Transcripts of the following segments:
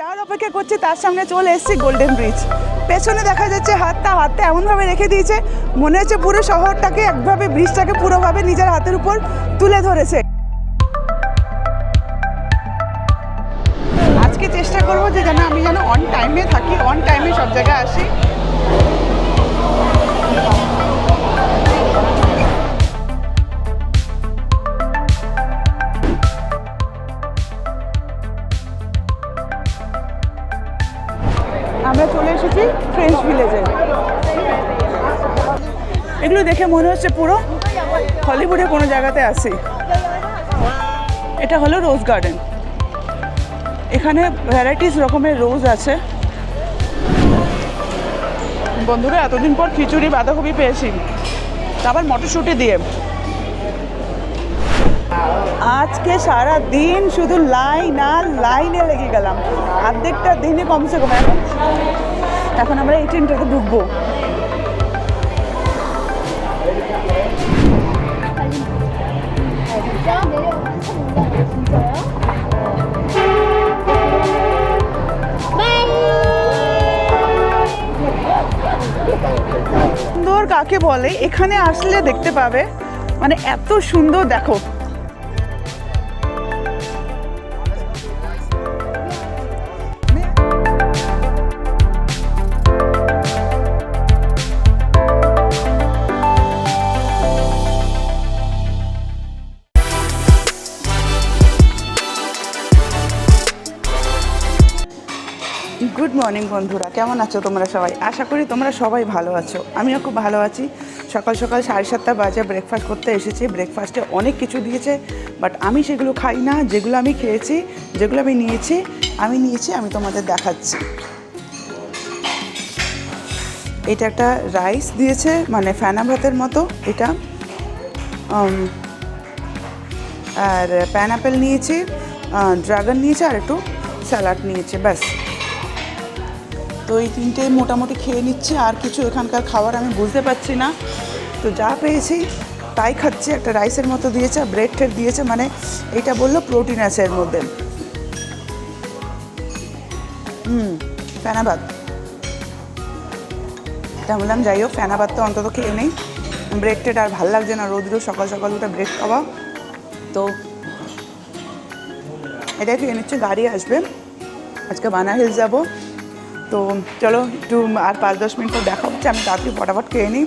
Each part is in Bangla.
যাওয়ার অপেক্ষা করছি, তার সামনে চলে এসেছি গোল্ডেন ব্রিজ পেছনে দেখা যাচ্ছে হাতটা হাতটা এমনভাবে রেখে দিয়েছে, মনে হচ্ছে পুরো শহরটাকে একভাবে, ব্রিজটাকে পুরোভাবে নিজের হাতের উপর তুলে ধরেছে। আজকে চেষ্টা করব যে যেন আমি যেন অন টাইমে থাকি অন টাইমে সব জায়গায় আসি। এগুলো দেখে মনে হচ্ছে পুরো হলিউডে কোনো জায়গাতে আসি এটা হলো রোজ গার্ডেন। এখানে ভ্যারাইটিস রকমের রোজ আছে। বন্ধুরা, এতদিন পর খিচুড়ি, বাঁধাকপি পেয়েছি। আবার মটরশুঁটি দিয়ে। আজকে সারা দিন শুধু লাইন আর লাইনে লেগে গেলাম। অর্ধেকটা দিনে কমসে কম। এখন এখন আমরা এই ট্রেনটাকে ঢুকবো। কাকে বলে? এখানে আসলে দেখতে পাবে মানে এত সুন্দর, দেখো। গুড মর্নিং বন্ধুরা। কেমন আছো তোমরা সবাই? আশা করি তোমরা সবাই ভালো আছো। আমিও খুব ভালো আছি। সকাল সকাল সাড়ে সাতটা বাজে ব্রেকফাস্ট করতে এসেছি। ব্রেকফাস্টে অনেক কিছু দিয়েছে বাট আমি সেগুলো খাই না। যেগুলো আমি খেয়েছি, যেগুলো আমি নিয়েছি আমি নিয়েছি, আমি তোমাদের দেখাচ্ছি। এটা একটা রাইস দিয়েছে মানে ফ্যানা ভাতের মতো এটা। আর প্যানাপেল নিয়েছি ড্রাগন নিয়েছে, আর একটু স্যালাড নিয়েছে, ব্যাস। তো এই তিনটে মোটামুটি খেয়ে নিচ্ছি, আর কিছু এখানকার খাবার আমি বুঝতে পারছি না। তো যা পেয়েছি, তাই খাচ্ছি। একটা রাইসের মতো দিয়েছে, আর ব্রেড টেড দিয়েছে মানে এটা বলল প্রোটিন আছে এর মধ্যে। হুম, ফেনাবাদ। তা বললাম, যাই হোক, ফেনাবাদ তো অন্তত খেয়ে নেই। ব্রেড টেড আর ভালো লাগছে না, রোদ্রু, সকাল সকাল উঠে ব্রেড খাওয়া। তো এটাই খেয়ে নিচ্ছে, গাড়ি আসবে। আজকে বানা হিলস যাব। তো চলো একটু আর পাঁচ দশ মিনিট দেখা হচ্ছে, আমি তাড়াতাড়ি ফটাফট খেয়ে নিই।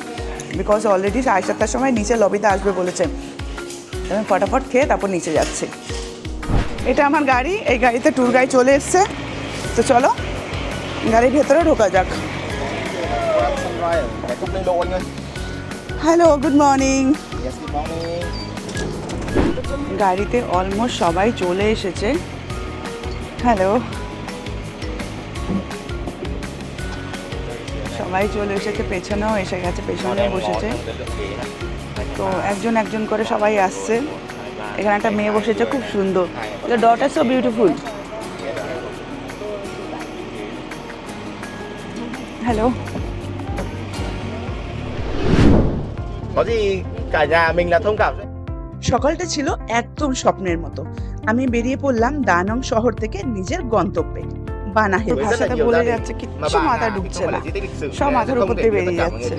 বিকজ অলরেডি সাড়ে সাতটার সময় নিচে লবিতে আসবে বলেছে। আমি ফটাফট খেয়ে তারপর নিচে যাচ্ছি। এটা আমার গাড়ি, এই গাড়িতে ট্যুর গাড়ি চলে এসছে। তো চলো, গাড়ির ভেতরে ঢোকা যাক. Hello good morning. গাড়িতে অলমোস্ট সবাই চলে এসেছে। হ্যালো সবাই চলে এসেছে পেছনেও এসে গেছে পেছনে বসেছে। তো একজন একজন করে সবাই আসছে। এখানে একটা মেয়ে বসেছে খুব সুন্দর। ডট সো বিউটিফুল হ্যালো সকালটা ছিল একদম স্বপ্নের মতো। আমি বেরিয়ে পড়লাম দানং শহর থেকে নিজের গন্তব্যে। বানাহে nhiều বলে যাচ্ছে কিচ্ছু মাথা ঢুকছে না। সব মাথার উপর দিয়ে বেরিয়ে যাচ্ছে।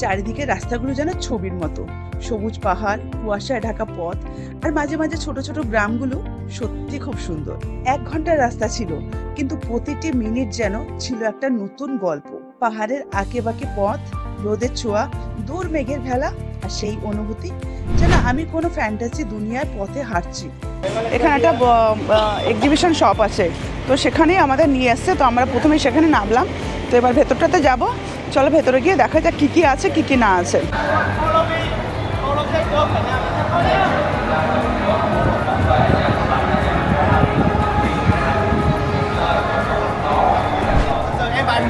চারিদিকে রাস্তাগুলো যেন ছবির মতো। সবুজ পাহাড় কুয়াশায় ঢাকা পথ আর মাঝে মাঝে ছোট ছোট গ্রামগুলো সত্যি খুব সুন্দর। এক ঘণ্টার রাস্তা ছিল কিন্তু প্রতিটি মিনিট যেন ছিল একটা নতুন গল্প। পাহাড়ের আঁকে বাঁকে পথ রোদের ছোঁয়া, দূর মেঘের ভেলা আর সেই অনুভূতি। যেন আমি কোনো ফ্যান্টাসি দুনিয়ার পথে হাঁটছি। এখানে একটা এক্সিবিশন শপ আছে। তো সেখানেই আমাদের নিয়ে এসছে। তো আমরা প্রথমে সেখানে নামলাম। তো এবার ভেতরটাতে যাব। চলো ভেতরে গিয়ে দেখা যাক কী কী আছে, কী কী না আছে।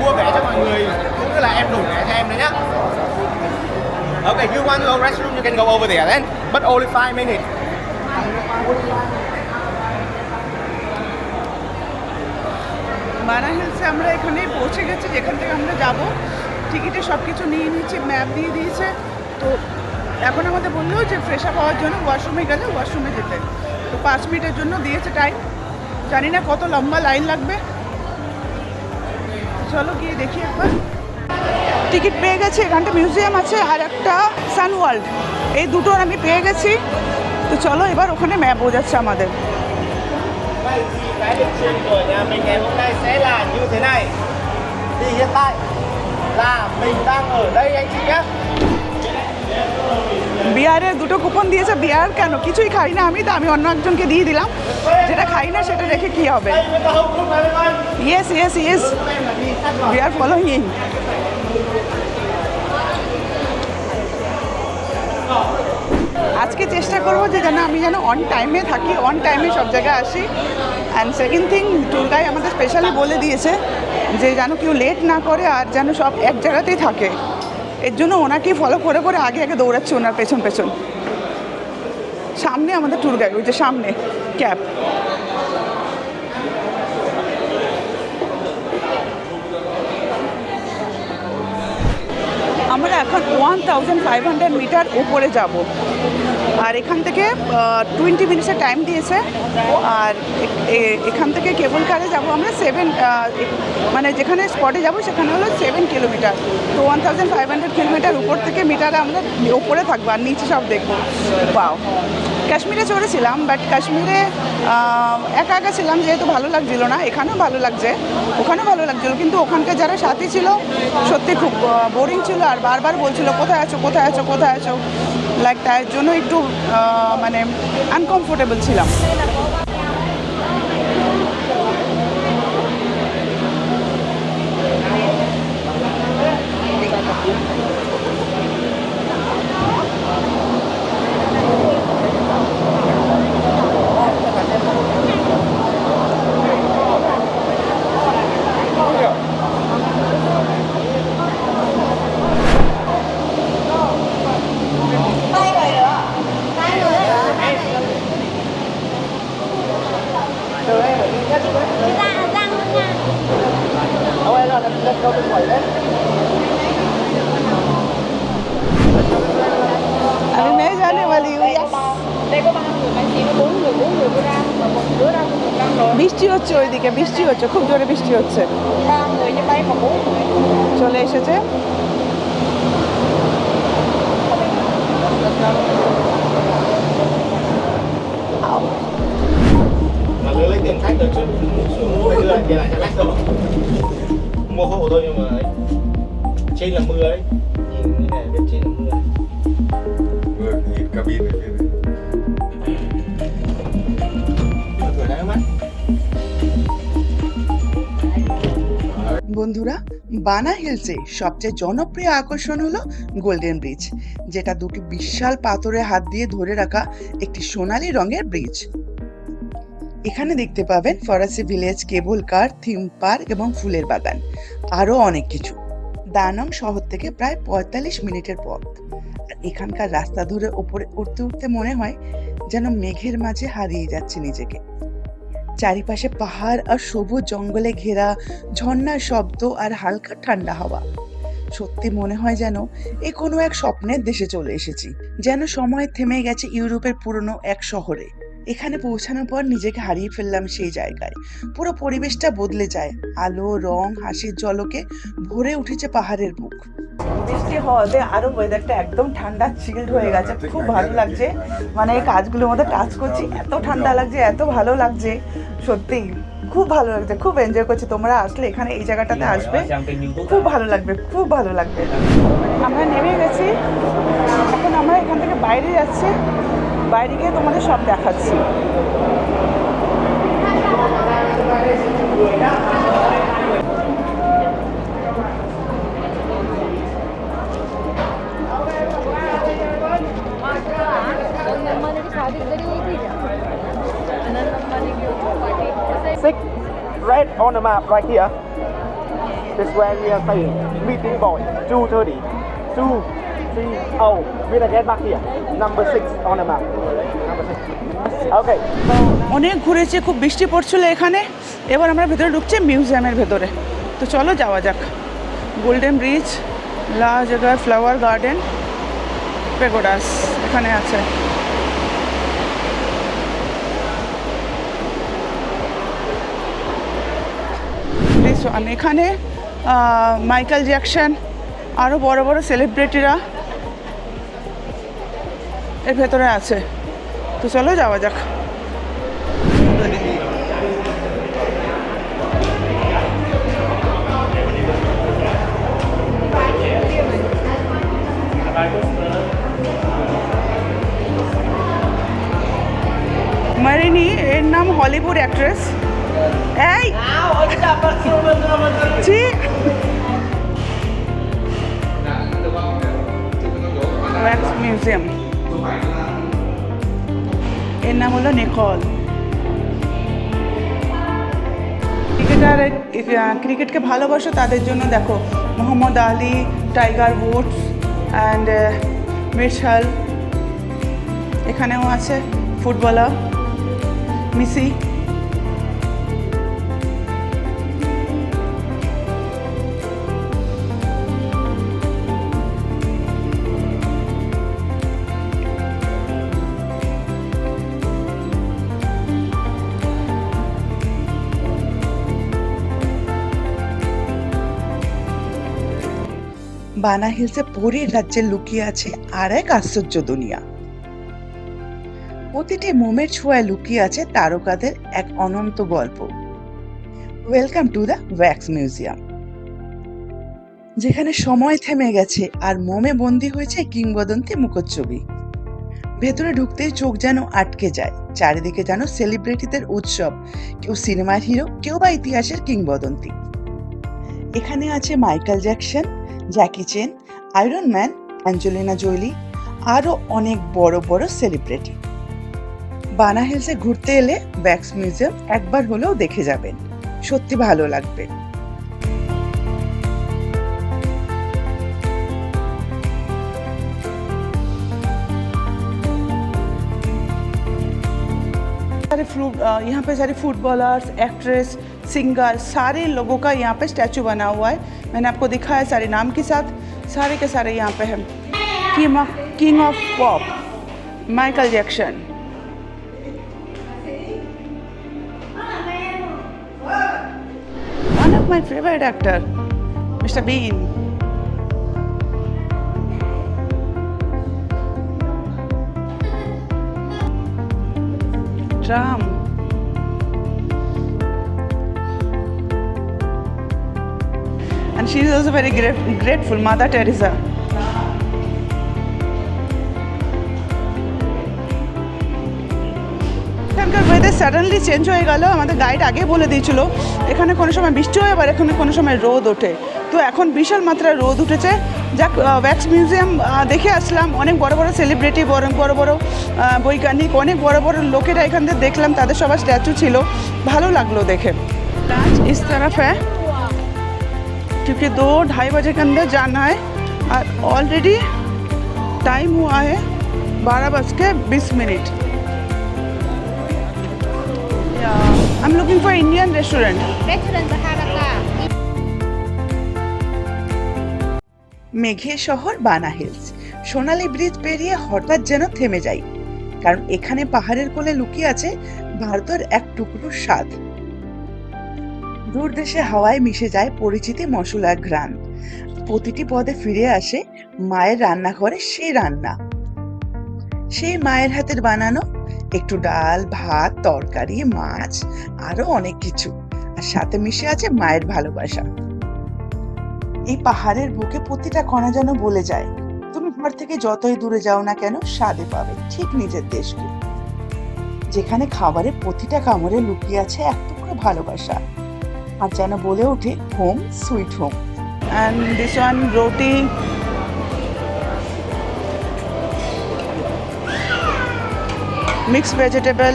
Mua cho mọi người. Cũng như là em đủ vé cho em đấy nhá Okay, you want go restroom, you can go over there then, but only five minutes. মানা আমরা এখানে পৌঁছে গেছি যেখান থেকে আমরা যাব টিকিটে সব কিছু নিয়ে নিয়েছি ম্যাপ দিয়ে দিয়েছে তো এখন আমাদের বলল যে ফ্রেশ আপ হওয়ার জন্য ওয়াশরুমে গেলে ওয়াশরুমে যেতে তো পাঁচ মিনিটের জন্য দিয়েছে টাইম জানি না কত লম্বা লাইন লাগবে চলো গিয়ে দেখি একবার টিকিট পেয়ে গেছি, এখানটা মিউজিয়াম আছে আর একটা সান ওয়ার্ল্ড। এই দুটোর আমি পেয়ে গেছি। তো চলো এবার ওখানে ম্যাপ বোঝাচ্ছে আমাদের। বিয়ারের দুটো কুপন দিয়েছে বিয়ার কেন? কিছুই খাই না আমি, তো আমি অন্য একজনকে দিয়ে দিলাম। যেটা খাই না সেটা রেখে কি হবে? Yes yes yes sát following আজকে চেষ্টা করব যে যেন আমি যেন অন টাইমে থাকি অন টাইমে সব জায়গায় আসি। And second thing tour guide আমাদের স্পেশালি বলে দিয়েছে যে যেন কেউ লেট না করে আর যেন সব এক জায়গাতেই থাকে। এর জন্য ওনাকেই ফলো করে করে আগে আগে দৌড়াচ্ছে ওনার পেছন পেছন। সামনে আমাদের ট্যুর গাইড ওই যে সামনে, ক্যাব। আমরা এখন one thousand five hundred metre উপরে যাব। আর এখান থেকে টোয়েন্টি মিনিটসের টাইম দিয়েছে। আর এখান থেকে কেবল কারে যাব আমরা সেভেন মানে যেখানে স্পটে যাব সেখানে হলো সেভেন কিলোমিটার তো one thousand five hundred kilometre উপর থেকে মিটারে আমরা ওপরে থাকব, আর নিচে সব দেখব। পাও কাশ্মীরে চড়েছিলাম বাট কাশ্মীরে একা একা ছিলাম যেহেতু ভালো লাগছিল না, এখানেও ভালো লাগছে, ওখানেও ভালো লাগছিল, কিন্তু ওখানকার যারা সাথী ছিল, সত্যি খুব বোরিং ছিল আর বারবার বলছিল, কোথায় আছো কোথায় আছো কোথায় আছো? লাইক তার জন্য একটু মানে আনকমফোর্টেবল ছিলাম। বানা হিলসে সবচেয়ে জনপ্রিয় আকর্ষণ হলো গোল্ডেন ব্রিজ যেটা দুটি বিশাল পাথরে হাত দিয়ে ধরে রাখা একটি সোনালী রঙের ব্রিজ এখানে দেখতে পাবেন ফরাসি village cable car theme park এবং ফুলের বাগান, আরও অনেক কিছু। দানং শহর থেকে প্রায় পঁয়তাল্লিশ মিনিটের পথ। এখানকার রাস্তা ধরে ওপরে উঠতে উঠতে মনে হয় যেন মেঘের মাঝে হারিয়ে যাচ্ছে নিজেকে। চারিপাশে পাহাড় আর সবুজ জঙ্গলে ঘেরা, ঝর্ণার শব্দ আর হালকা ঠান্ডা হাওয়া। সত্যি মনে হয় যেন এ কোনো এক স্বপ্নের দেশে চলে এসেছি, যেন সময় থেমে গেছে ইউরোপের পুরনো এক শহরে। এখানে পৌঁছানোর পর নিজেকে হারিয়ে ফেললাম সেই জায়গায়। পুরো পরিবেশটা বদলে যায়। আলো, রং, হাসির জলকে ভরে উঠেছে পাহাড়ের বুক বৃষ্টি হওয়াতে আরও ওয়েদারটা একদম ঠান্ডা চিল্ড হয়ে গেছে। খুব ভালো লাগছে। মানে এই কাজগুলোর মধ্যে কাজ করছি। এত ঠান্ডা লাগছে, এত ভালো লাগছে। সত্যি, খুব ভালো লাগছে। খুব এনজয় করছি। তোমরা আসলে এখানে এই জায়গাটাতে আসবে। খুব ভালো লাগবে, খুব ভালো লাগবে। আমরা নেমে গেছি। এখন আমরা এখান থেকে বাইরে যাচ্ছি। বাইরে গিয়ে তোমাদের সব দেখাচ্ছি। On the map right here This is where we are staying Meeting point 230 2 3 oh we gonna get back here Number six on the map Number six Okay অনেক ঘুরেছি খুব বৃষ্টি পড়ছিল এখানে এবার আমরা ভেতরে ঢুকছি মিউজিয়ামের ভেতরে তো চলো যাওয়া যাক গোল্ডেন ব্রিজ লা জায়গায় ফ্লাওয়ার গার্ডেন পেগোডাস এখানে আছে আমি এখানে মাইকেল জ্যাকসন আরও বড় বড় সেলিব্রিটিরা এর ভেতরে আছে। তো চলো যাওয়া যাক। মারিনি, এর নাম হলিউড অ্যাক্ট্রেস এই ছি ওয়্যাক্স মিউজিয়াম এর নাম হলো নিকল ক্রিকেটার ক্রিকেটকে ভালোবাসো তাদের জন্য দেখো Muhammad Ali Tiger Woods and Michelle এখানেও আছে ফুটবলার মিসি বানা হিলসে পুরীর রাজ্যে লুকিয়ে আছে আর এক আশ্চর্য দুনিয়া। প্রতিটি মোমের ছোঁয়ায় লুকিয়ে আছে তারকাদের এক অনন্ত গল্প। Welcome to the wax museum যেখানে সময় থেমে গেছে আর মোমে বন্দি হয়েছে কিংবদন্তি মুখচ্ছবি ভেতরে ঢুকতেই চোখ যেন আটকে যায়, চারিদিকে যেন সেলিব্রিটিদের উৎসব, কেউ সিনেমার হিরো কেউ বা ইতিহাসের কিংবদন্তি। এখানে আছে Michael Jackson Jackie Chan Iron Man Angelina Jolie আরও অনেক বড় বড় সেলিব্রিটি বানা হিলসে ঘুরতে এলে ব্যাক্স মিউজিয়াম একবার হলেও দেখে যাবেন সত্যি ভালো লাগবে सारे फ्रूट यहाँ पे सारे फुटबॉलर्स एक्ट्रेस सिंगर, सारे लोगों का यहाँ पे स्टैचू बना हुआ है। मैंने आपको दिखाया सारे नाम के साथ। सारे के सारे यहाँ पे हैं। King of pop Michael Jackson of my favorite actor mr bean Ram. and she is also very gra- grateful, Mother Teresa. এখানকার ওয়েদার সাডেনলি চেঞ্জ হয়ে গেল? আমাদের গাইড আগে বলে দিয়েছিল এখানে কোনো সময় বৃষ্টি হয় আবার এখানে কোনো সময় রোদ ওঠে। তো এখন বিশাল মাত্রায় রোদ উঠেছে। যাক ওয়্যাক্স মিউজিয়াম দেখে আসলাম। অনেক বড় বড় সেলিব্রিটি বড় বড় বড় বৈজ্ঞানিক অনেক বড় বড় লোকেরা এখান থেকে দেখলাম তাদের সবার স্ট্যাচু ছিল। ভালো লাগল দেখে। লাঞ্চ ইস্তারাফ হ্যাঁ? क्योंकि दो ढाई बजे के अंदर जाना है और ऑलरेडी टाइम हुआ है बारह बज के बीस minute I am looking for Indian restaurant Restaurant Baharaka. মেঘের শহর বানা হিলস সোনালী ব্রিজ পেরিয়ে হঠাৎ যেন থেমে যাই কারণ এখানে পাহাড়ের কোলে লুকিয়ে আছে ভারতের এক টুকরো স্বাদ দূর দেশে হাওয়ায় মিশে যায় পরিচিতি মশলার ঘ্রাণ। প্রতিটি পদে ফিরে আসে মায়ের রান্নাঘরে সেই রান্না। সেই মায়ের হাতের বানানো একটু ডাল, ভাত, তরকারি, মাছ, আরও অনেক কিছু। আর সাথে মিশে আছে মায়ের ভালোবাসা। এই পাহাড়ের বুকে প্রতিটা কণা যেন বলে যায়, তুমি ঘর থেকে যতই দূরে যাও না কেন, স্বাদে পাবে ঠিক নিজের দেশকে। যেখানে খাবারের প্রতিটা কামড়ে লুকিয়ে আছে এক টুকরো ভালোবাসা। আর যেন বলে ওঠে home sweet home and this one roti mix vegetable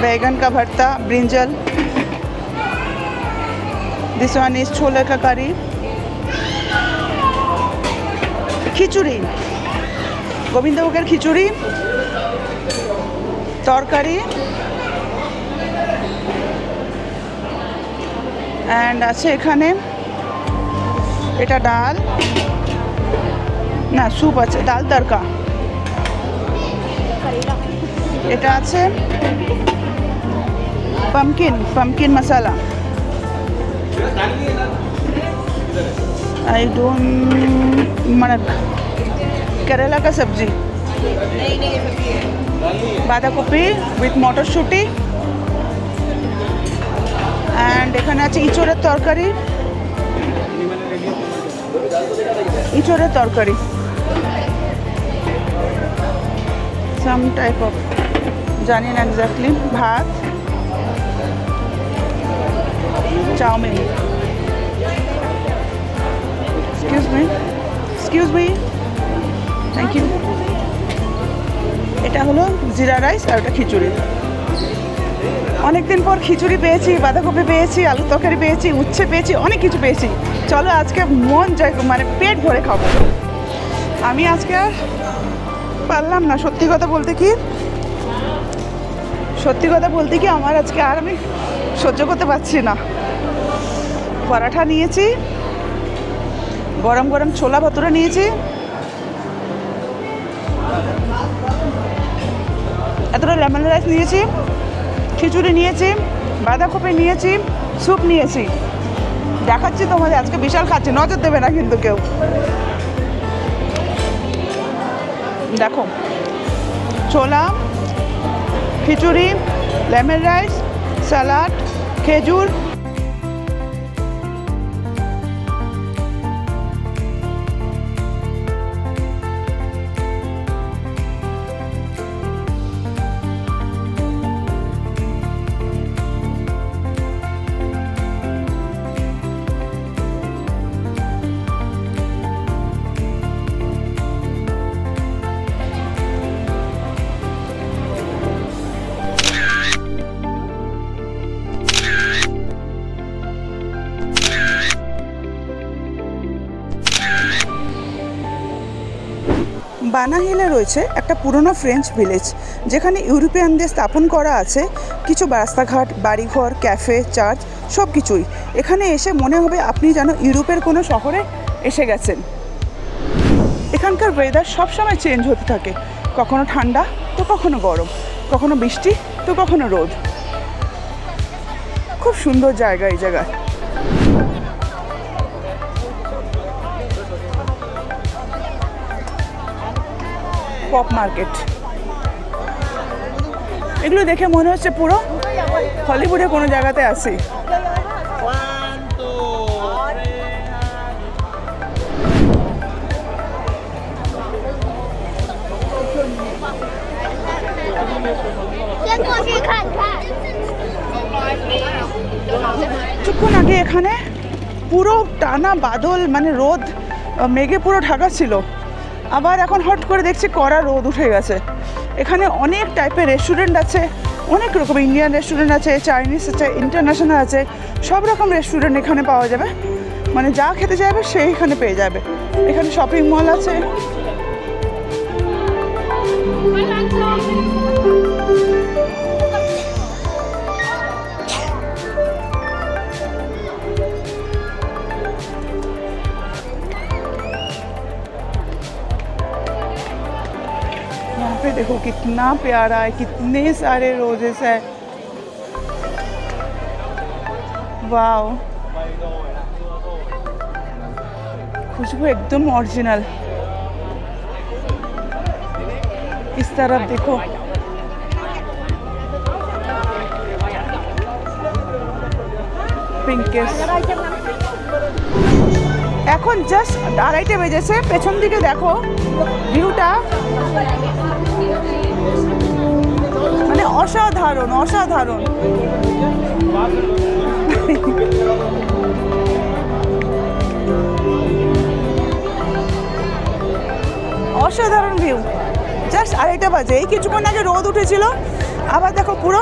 बैगन का भरता brinjal this one is chole का करी খিচুড়ি গোবিন্দভোগের খিচুড়ি তরকারি অ্যান্ড আছে এখানে এটা ডাল না স্যুপ আছে ডাল তরকা এটা আছে pumpkin pumpkin masala I don't মানে কেরালা का सब्जी বাঁধাকপি উইথ মটরশুঁটি অ্যান্ড এখানে আছে ইঁচড়ের তরকারি। ইঁচড়ের তরকারি। সাম টাইপ অফ জানি না এক্স্যাক্টলি ভাত, chow mein. Excuse me excuse me thank you এটা হলো জিরা রাইস আর ওটা খিচুড়ি। অনেকদিন পর খিচুড়ি পেয়েছি, বাঁধাকপি পেয়েছি আলু তরকারি পেয়েছি, উচ্ছে পেয়েছি, অনেক কিছু পেয়েছি। চলো আজকে মন জয় মানে পেট ভরে খাব। আমি আজকে আর পারলাম না, সত্যি কথা বলতে কি? সত্যি কথা বলতে কি, আমার আজকে আর আমি সহ্য করতে পারছি না। পরাঠা নিয়েছি, গরম গরম ছোলা ভাতুরা নিয়েছি। এতটা লেমন রাইস নিয়েছি। খিচুড়ি নিয়েছি, বাঁধাকপি নিয়েছি, স্যুপ নিয়েছি। দেখাচ্ছি তোমাদের, আজকে বিশাল খাচ্ছি, নজর দেবে না কিন্তু কেউ। দেখো, ছোলা, খিচুড়ি, লেমন রাইস, স্যালাড, খেজুর বানা হিলে রয়েছে একটা পুরনো ফ্রেঞ্চ ভিলেজ যেখানে ইউরোপিয়ানদের স্থাপন করা আছে কিছু রাস্তাঘাট, বাড়িঘর, ক্যাফে, চার্চ সব কিছুই এখানে এসে মনে হবে আপনি যেন ইউরোপের কোনো শহরে এসে গেছেন। এখানকার ওয়েদার সবসময় চেঞ্জ হতে থাকে। কখনো ঠান্ডা, তো কখনো গরম। কখনো বৃষ্টি, তো কখনো রোদ। খুব সুন্দর জায়গা এই জায়গায়। পপ মার্কেট এগুলো দেখে মনে হচ্ছে পুরো হলিউডে কোনো জায়গাতে আসি কিছুক্ষণ আগে এখানে পুরো টানা বাদল মানে রোদ মেঘে পুরো ঢাকা ছিল। আবার এখন হট করে দেখছি কড়া রোদ উঠে গেছে। এখানে অনেক টাইপের রেস্টুরেন্ট আছে, অনেক রকম ইন্ডিয়ান রেস্টুরেন্ট আছে চাইনিজ আছে ইন্টারন্যাশনাল আছে, সব রকম রেস্টুরেন্ট এখানে পাওয়া যাবে। মানে যা খেতে চাইবে সেই এখানে পেয়ে যাবে। এখানে শপিং মল আছে। यहाँ पे देखो कितना प्यारा है कितने सारे रोजेस है वाओ खुशबू एकदम ओरिजिनल इस तरफ देखो পিঙ্কেস এখন জাস্ট আড়াইটে বেজেছে পেছন দিকে দেখো ভিউটা মানে অসাধারণ অসাধারণ। অসাধারণ ভিউ জাস্ট আড়াইটা বাজে। এই কিছুক্ষণ আগে রোদ উঠেছিল। আবার দেখো পুরো।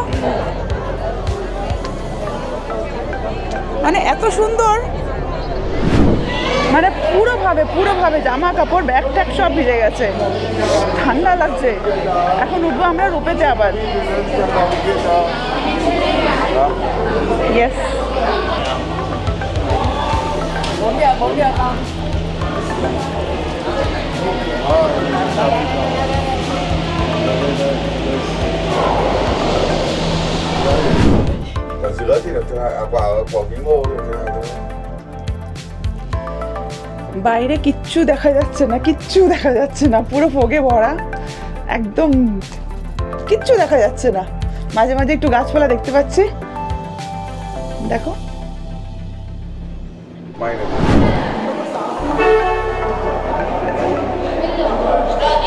মানে এত সুন্দর। মানে পুরোভাবে পুরোভাবে জামা কাপড় ব্যাগ ট্যাগ সব ভিজে গেছে ঠান্ডা লাগছে এখন উঠবো আমরা রূপেতে আবার bí ngô বাইরে কিচ্ছু দেখা যাচ্ছে না কিচ্ছু দেখা যাচ্ছে না পুরো ফোগে ভরা একদম কিচ্ছু দেখা যাচ্ছে না মাঝে মাঝে একটু গাছপালা দেখতে পাচ্ছি দেখো may này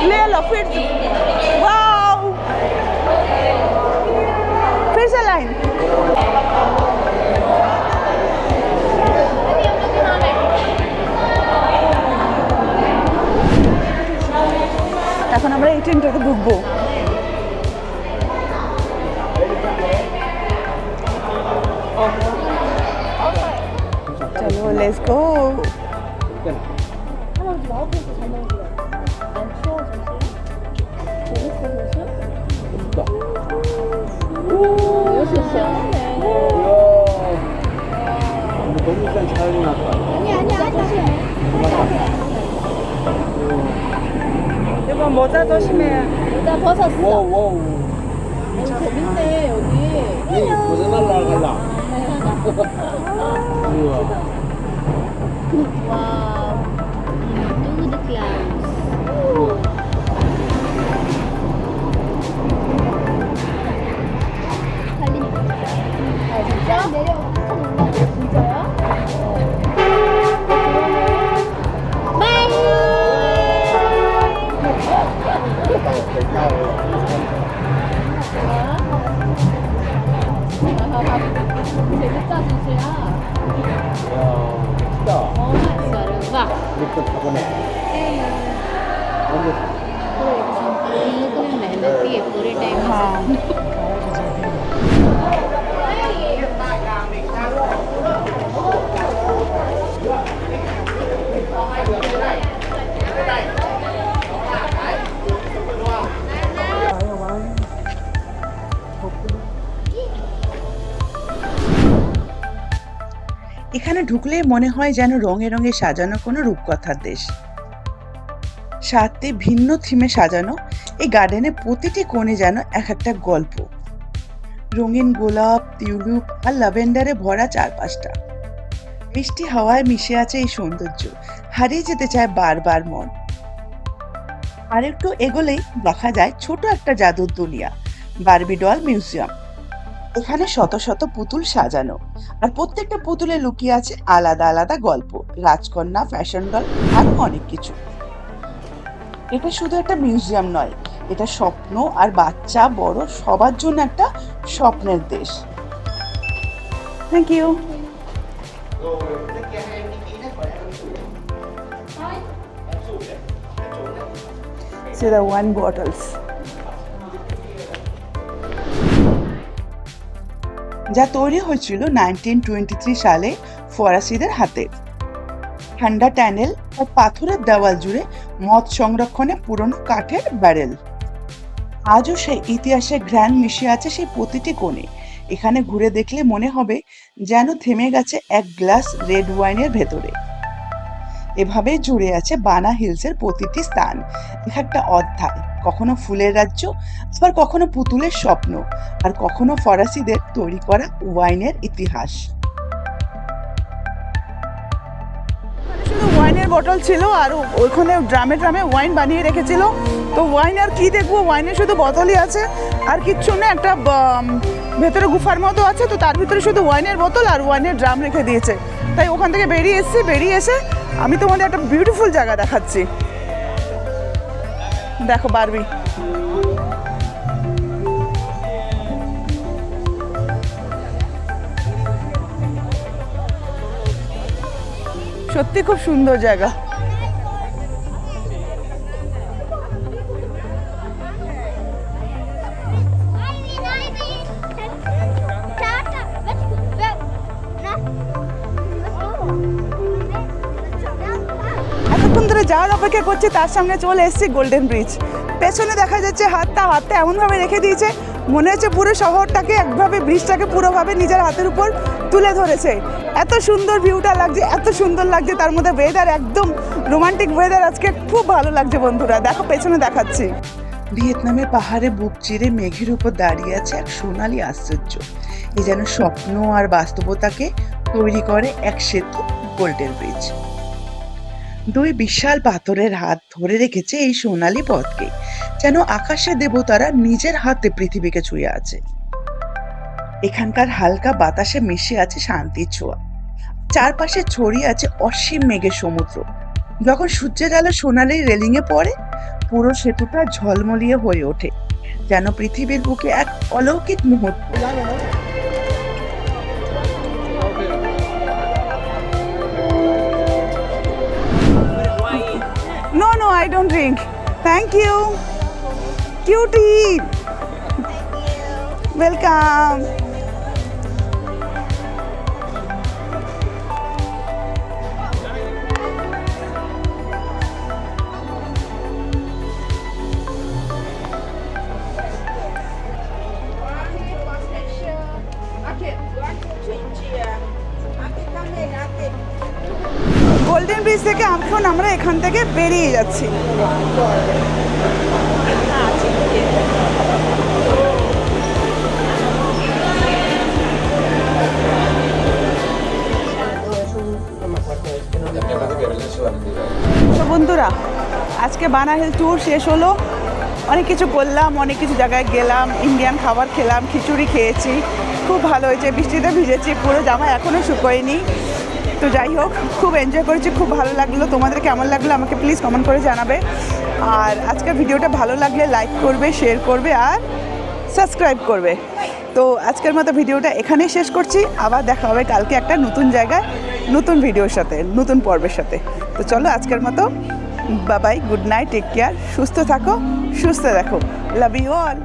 ले लो फिर এখন আমরা এই ট্রেনটাতে ঢুকবো চলো লেটস গো 이 거 모자 조심해. 모자 벗었어. 여기 재밌네 여기. 무슨 말 나갈라? 와. 뚜드 클라우스. 달리니까. 아 진짜? 내려 되겠다 진수야 야, 멋있다. 어 이거를 봐 이렇게 박아놔. 완전. 그리고 지금 불을 끄면 되는데 뒤에 불을 떼면서 ঢুকলেই মনে হয় যেন রঙে রঙে সাজানো কোনো রূপকথার দেশ। সাতটি ভিন্ন থিমে সাজানো এই গার্ডেনে প্রতিটি কোণে যেন এক একটা গল্প। রঙিন গোলাপ, টিউলিপ আর ল্যাভেন্ডারে ভরা চারপাশটা। মিষ্টি হাওয়ায় মিশে আছে এই সৌন্দর্য। হারিয়ে যেতে চায় বারবার মন। আর একটু এগোলেই দেখা যায় ছোট একটা জাদুর দুনিয়া, বারবিডল মিউজিয়াম। এখানে শত শত পুতুল সাজানো। আর প্রত্যেকটা পুতুলে লুকিয়ে আছে আলাদা আলাদা গল্প রাজকন্যা ফ্যাশন ডল আর অনেক কিছু। এটা শুধু একটা মিউজিয়াম নয় এটা স্বপ্ন আর বাচ্চা বড় সবার জন্য একটা স্বপ্নের দেশ। Thank you See the wine bottles. যা তৈরি হয়েছিল নাইনটিন টোয়েন্টি সালে ফরাসিদের হাতে। ঠান্ডা ট্যানেল ও পাথরের দেওয়াল জুড়ে মদ সংরক্ষণে পুরনো কাঠের ব্যারেল। আজও সেই ইতিহাসে ঘ্রাণ মিশে আছে সেই প্রতিটি কোণে। এখানে ঘুরে দেখলে মনে হবে যেন থেমে গেছে এক গ্লাস রেড ওয়াইনের ভেতরে। এভাবে জুড়ে আছে বানা হিলসের প্রতিটি স্থান। এক একটা অধ্যায়। কখনো ফুলের রাজ্য আবার কখনো পুতুলের স্বপ্ন, আর কখনো ফরাসিদের তৈরি করা ওয়াইনের ইতিহাস। ওয়াইনের বোতল ছিল, আর ও- ওখানে ড্রামে ড্রামে ওয়াইন বানিয়ে রেখেছিল। তো ওয়াইন আর কি দেখব? ওয়াইনের শুধু বোতলই আছে, আর কিচ্ছু না, একটা ভেতরে গুফার মতো আছে, তো তার ভিতরে শুধু ওয়াইনের বোতল আর ওয়াইনের ড্রাম রেখে দিয়েছে। তাই ওখান থেকে বেরিয়ে এসেছি, বেরিয়ে এসে আমি তোমাদের একটা বিউটিফুল জায়গা দেখাচ্ছি। দেখো বারবি। সত্যি খুব সুন্দর জায়গা। যাওয়ার অপেক্ষা করছি, তার সামনে চলে এসেছি গোল্ডেন ব্রিজ পেছনে দেখা যাচ্ছে হাতটা হাতটা এমনভাবে রেখে দিয়েছে, মনে হচ্ছে পুরো শহরটাকে একভাবে, ব্রিজটাকে পুরোভাবে নিজের হাতের উপর তুলে ধরেছে। এত সুন্দর ভিউটা লাগছে, এত সুন্দর লাগছে, তার মধ্যে ওয়েদার একদম রোমান্টিক ওয়েদার আজকে খুব ভালো লাগছে বন্ধুরা। দেখো, পেছনে দেখাচ্ছি। ভিয়েতনামের পাহাড়ে বুক চিরে মেঘের উপর দাঁড়িয়ে আছে এক সোনালী আশ্চর্য। এ যেন স্বপ্ন আর বাস্তবতাকে তৈরি করে এক সেতু গোল্ডেন ব্রিজ দুই বিশাল পাথরের হাত ধরে রেখেছে এই সোনালি পথকে, যেন আকাশের দেবতারা নিজের হাতে পৃথিবীকে ছুঁয়ে আছে। এখানকার হালকা বাতাসে মিশে আছে শান্তির ছোঁয়া। চারপাশে ছড়িয়ে আছে অসীম মেঘের সমুদ্র। যখন সূর্যের আলো সোনালি রেলিং এ পড়ে, পুরো সেতুটা ঝলমলিয়ে হয়ে ওঠে, যেন পৃথিবীর বুকে এক অলৌকিক মুহূর্ত। I don't drink. Thank you. Cutie. Welcome. এখন থেকে বেরিয়ে যাচ্ছি। তো বন্ধুরা, আজকে বানাহিল ট্যুর শেষ হলো। অনেক কিছু করলাম, অনেক কিছু জায়গায় গেলাম ইন্ডিয়ান খাবার খেলাম, খিচুড়ি খেয়েছি। খুব ভালো হয়েছে, বৃষ্টিতে ভিজেছি, পুরো জামা এখনও শুকোয়নি। তো যাই হোক, খুব এনজয় করেছি, খুব ভালো লাগল। তোমাদের কেমন লাগল আমাকে প্লিজ কমেন্ট করে জানাবে। আর আজকের ভিডিওটা ভালো লাগলে লাইক করবে শেয়ার করবে আর সাবস্ক্রাইব করবে। তো আজকের মতো ভিডিওটা এখানেই শেষ করছি। আবার দেখা হবে কালকে একটা নতুন জায়গায়, নতুন ভিডিওর সাথে, নতুন পর্বের সাথে। তো চলো আজকের মতো বাবাই গুড নাইট টেক কেয়ার সুস্থ থাকো, সুস্থ দেখো। Love you all